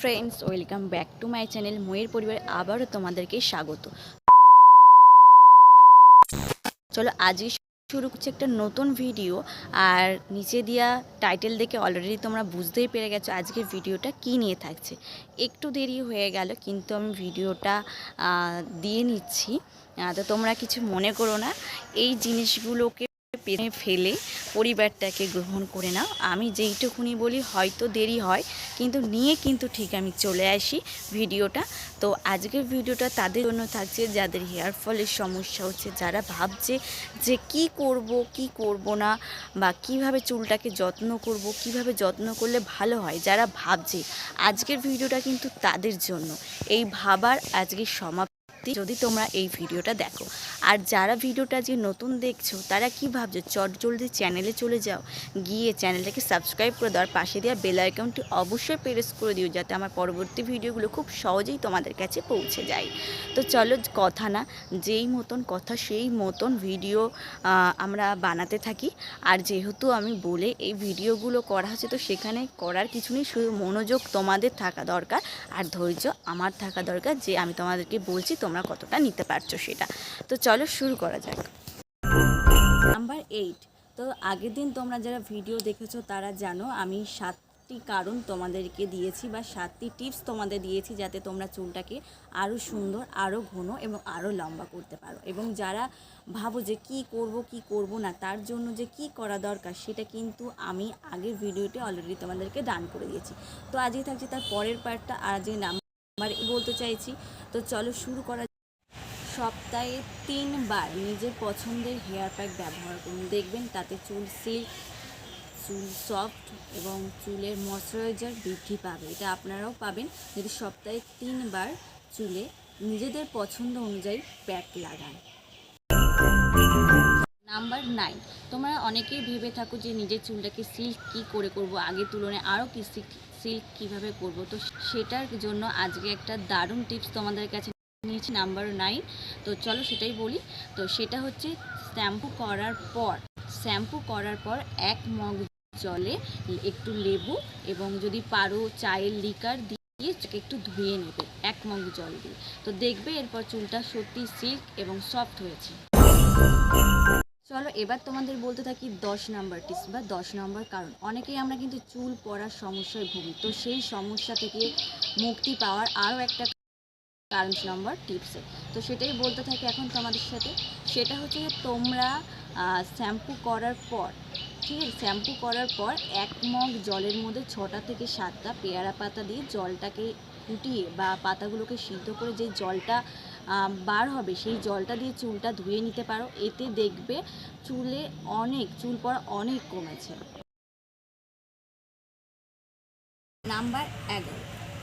Friends welcome back to my channel ময়ের পরিবার আবারও তোমাদেরকে স্বাগত। চলো আজকে শুরু করছি একটা নতুন ভিডিও আর নিচে দেওয়া টাইটেল দেখে অলরেডি তোমরা বুঝতেই পেরে গেছো আজকের ভিডিওটা কি নিয়ে থাকছে। একটু দেরি হয়ে গেল, কিন্তু আমি ভিডিওটা দিয়ে নিচ্ছি। তো তোমরা কিছু মনে করো না। এই জিনিসগুলোকে পেনে ফেলে পরিবারটাকে গ্রহণ করে নাও। আমি যেইটুকুনি বলি, হয়তো দেরি হয়, কিন্তু নিয়ে কিন্তু ঠিক আমি চলে আসি ভিডিওটা। তো আজকের ভিডিওটা তাদের জন্য থাকছে, যাদের হেয়ার ফলের সমস্যা হচ্ছে, যারা ভাবছে যে কি করব কি করব না, বা কীভাবে চুলটাকে যত্ন করব, কীভাবে যত্ন করলে ভালো হয়, যারা ভাবছে। আজকের ভিডিওটা কিন্তু তাদের জন্য। এই ভাবার আজকে সমাপ্তি। যদি তোমরা এই ভিডিওটা দেখো। আর যারা ভিডিওটা যে নতুন দেখছ, তারা কি ভাবছ? চট জলদি চ্যানেলে চলে যাও, গিয়ে চ্যানেলটাকে সাবস্ক্রাইব করে দেওয়ার পাশে দেওয়া বেল আইকনটি অবশ্যই প্রেস করে দিও, যাতে আমার পরবর্তী ভিডিওগুলো খুব সহজেই তোমাদের কাছে পৌঁছে যায়। তো চলো, কথা না, যেই মতন কথা, সেই মতন ভিডিও আমরা বানাতে থাকি। আর যেহেতু আমি বলে এই ভিডিওগুলো করা হচ্ছে, তো সেখানে করার কিছু নেই, শুধু মনোযোগ তোমাদের থাকা দরকার, আর ধৈর্য আমার থাকা দরকার, যে আমি তোমাদেরকে বলছি, তোমরা কতটা নিতে পারছ সেটা। তো চলো শুরু করা যাক। নাম্বার এইট তো আগের দিন তোমরা যারা ভিডিও দেখেছ তারা জানো আমি সাতটি কারণ তোমাদেরকে দিয়েছি বা সাতটি টিপস তোমাদের দিয়েছি যাতে তোমরা চুলটাকে আরও সুন্দর আরও ঘন এবং আরও লম্বা করতে পারো। এবং যারা ভাবো যে কি করব কি করব না, তার জন্য যে কি করা দরকার সেটা কিন্তু আমি আগের ভিডিওতে অলরেডি তোমাদেরকে দান করে দিয়েছি। তো আজকে থাকছে তার পরের পার্টটা আর যে নাম্বার বলতে চাইছি, তো চলো শুরু করা সপ্তাহে তিনবার নিজের পছন্দের হেয়ার প্যাক ব্যবহার করুন। দেখবেন তাতে চুল সিল্ক চুল সফট এবং চুলের ময়শ্চারাইজার বৃদ্ধি পাবে। এটা আপনারাও পাবেন। যদি সপ্তাহে তিনবার চুলে নিজেদের পছন্দ অনুযায়ী প্যাক লাগান। Number nine. তোমরা অনেকেই ভেবে থাকো যে নিজের চুলটাকে সিল্ক কী করে করব? আগের তুলনায় আরও কি সিল্ক সিল্ক কীভাবে করব? তো সেটার জন্য আজকে একটা দারুণ টিপস তোমাদের কাছে নিয়েছি নাম্বার নাইন। তো চলো সেটাই বলি। তো সেটা হচ্ছে শ্যাম্পু করার পর, শ্যাম্পু করার পর এক মগ জলে একটু লেবু এবং যদি পারো চায়ের লিকার দিয়ে একটু ধুয়ে নেবে, এক মগ জল দিয়ে। তো দেখবে এরপর চুলটা সত্যি সিল্ক এবং সফট হয়েছে। চলো, এবার তোমাদের বলতে থাকি দশ নাম্বার টিপস বা দশ নাম্বার কারণ। অনেকেই আমরা কিন্তু চুল পড়ার সমস্যায় ভুগি, তো সেই সমস্যা থেকে মুক্তি পাওয়ার আরও একটা কারণ নাম্বার টিপসে তো সেটাই বলতে থাকি এখন তোমাদের সাথে। সেটা হচ্ছে যে তোমরা শ্যাম্পু করার পর, ঠিক আছে? শ্যাম্পু করার পর এক মগ জলের মধ্যে ছটা থেকে সাতটা পেয়ারা পাতা দিয়ে জলটাকে ফুটিয়ে বা পাতাগুলোকে সিদ্ধ করে যে জলটা বার হবে। সেই জলটা দিয়ে চুলটা ধুয়ে নিতে পারো। এতে দেখবে চুলে অনেক, চুল পড়া অনেক কমেছে। নাম্বার এগারো।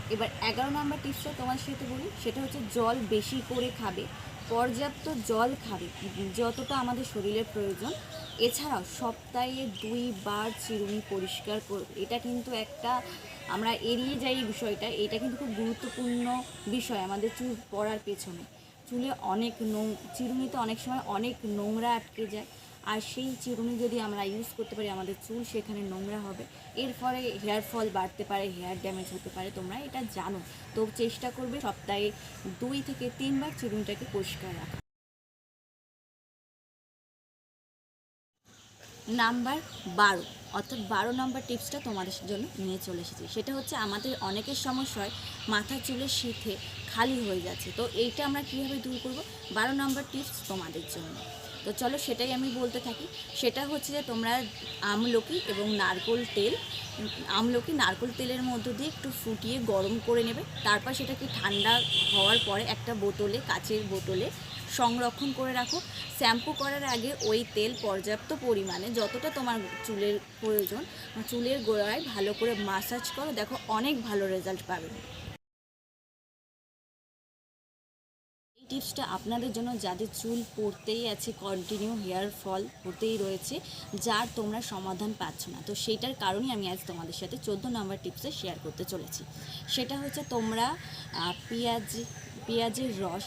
এবার এগারো নাম্বার টিপসটা তোমার সাথে বলি। সেটা হচ্ছে জল বেশি করে খাবে। পর্যাপ্ত জল খাবে। যতটা আমাদের শরীরের প্রয়োজন এছাড়াও সপ্তাহে দুইবার চিরুনি পরিষ্কার করবে এটা কিন্তু একটা, আমরা এড়িয়ে যাই এই বিষয়টা, এটা কিন্তু খুব গুরুত্বপূর্ণ বিষয় আমাদের চুল পড়ার পেছনে। চুলে অনেক নোং, চিরুনিতে অনেক সময় অনেক নোংরা আটকে যায়, আর সেই চিরুনি যদি আমরা ইউজ করতে পারি আমাদের চুল, সেখানে নোংরা হবে। এর ফলে হেয়ার ফল বাড়তে পারে হেয়ার ড্যামেজ হতে পারে, তোমরা এটা জানো। তো চেষ্টা করবে সপ্তাহে দুই থেকে তিনবার চিরুনিটাকে পরিষ্কার রাখা। নাম্বার বারো, অর্থাৎ বারো নম্বর টিপসটা তোমাদের জন্য নিয়ে চলে এসেছি। সেটা হচ্ছে, আমাদের অনেকের সমস্যায় মাথা চুলের শীতে খালি হয়ে যাচ্ছে। তো এইটা আমরা কীভাবে দূর করব? বারো নম্বর টিপস তোমাদের জন্য। তো চলো সেটাই আমি বলতে থাকি। সেটা হচ্ছে যে তোমরা আমলকি এবং নারকোল তেল, আমলকি নারকোল তেলের মধ্য দিয়ে একটু ফুটিয়ে গরম করে নেবে। তারপর সেটাকে ঠান্ডা হওয়ার পরে একটা বোতলে, কাচের বোতলে সংরক্ষণ করে রাখো। শ্যাম্পু করার আগে ওই তেল পর্যাপ্ত পরিমাণে, যতটা তোমার চুলের প্রয়োজন, চুলের গোড়ায় ভালো করে মাসাজ করো। দেখো অনেক ভালো রেজাল্ট পাবে। টিপসটা আপনাদের জন্য যাদের চুল পড়তেই আছে কন্টিনিউ হেয়ার ফল হতেই রয়েছে, যার তোমরা সমাধান পাচ্ছ না। তো সেইটার কারণেই আমি আজ তোমাদের সাথে চোদ্দ নম্বর টিপসে শেয়ার করতে চলেছি। সেটা হচ্ছে তোমরা পেঁয়াজ, পেঁয়াজের রস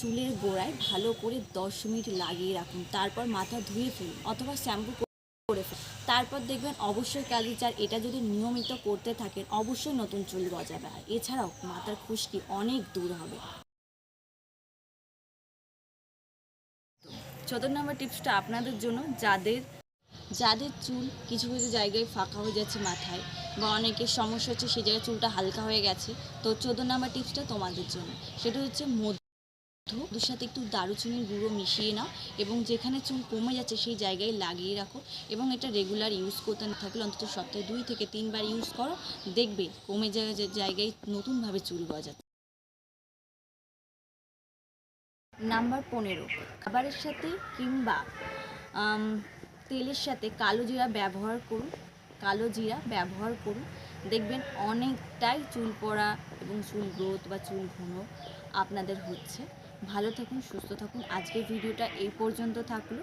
চুলের গোড়ায় ভালো করে দশ মিনিট লাগিয়ে রাখুন। তারপর মাথা ধুয়ে ফেলুন অথবা শ্যাম্পু করে তারপর দেখবেন অবশ্যই ক্যালিচার এটা যদি নিয়মিত করতে থাকেন, অবশ্যই নতুন চুল গজাবে। আর এছাড়াও মাথার খুশকি অনেক দূর হবে। চোদ্দ নম্বর টিপসটা আপনাদের জন্য, যাদের যাদের চুল কিছু কিছু জায়গায় ফাঁকা হয়ে যাচ্ছে মাথায় বা অনেকের সমস্যা হচ্ছে সেই জায়গায় চুলটা হালকা হয়ে গেছে, তো চোদ্দ নম্বর টিপসটা তোমাদের জন্য। সেটা হচ্ছে মধু, মধুর সাথে একটু দারুচিনির গুঁড়ো মিশিয়ে নাও এবং যেখানে চুল কমে যাচ্ছে সেই জায়গায় লাগিয়ে রাখো এবং এটা রেগুলার ইউজ করতে না থাকলে অন্তত সপ্তাহে দুই থেকে তিনবার ইউজ করো, দেখবে কমে যাওয়া যে জায়গায় নতুনভাবে চুল গজাচ্ছে। নাম্বার পনেরো, খাবারের সাথে কিংবা তেলের সাথে কালো জিরা ব্যবহার করুন, কালো জিরা ব্যবহার করুন। দেখবেন অনেকটাই চুল পড়া এবং চুল গ্রোথ বা চুল ঘন আপনাদের হচ্ছে। ভালো থাকুন, সুস্থ থাকুন। আজকের ভিডিওটা এই পর্যন্ত থাকল।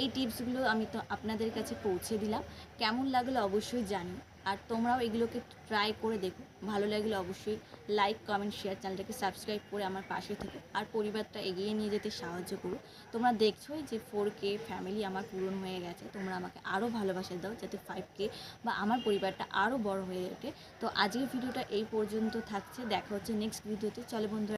এই টিপসগুলো আমি তো আপনাদের কাছে পৌঁছে দিলাম। কেমন লাগল অবশ্যই জানি আর তোমরাও এগুলোকে ট্রাই করে দেখো। ভালো লাগলে অবশ্যই লাইক কমেন্ট শেয়ার চ্যানেলটাকে সাবস্ক্রাইব করে আমার পাশে থেকো। আর পরিবারটা এগিয়ে নিয়ে যেতে সাহায্য করো। তোমরা দেখছোই যে ফোর কে ফ্যামিলি আমার পূরণ হয়ে গেছে। তোমরা আমাকে আরও ভালোবাসা দাও যাতে ফাইভ কে বা আমার পরিবারটা আরও বড় হয়ে ওঠে। তো আজকের ভিডিওটা এই পর্যন্ত থাকছে। দেখা হচ্ছে নেক্সট ভিডিওতে চলে বন্ধুরা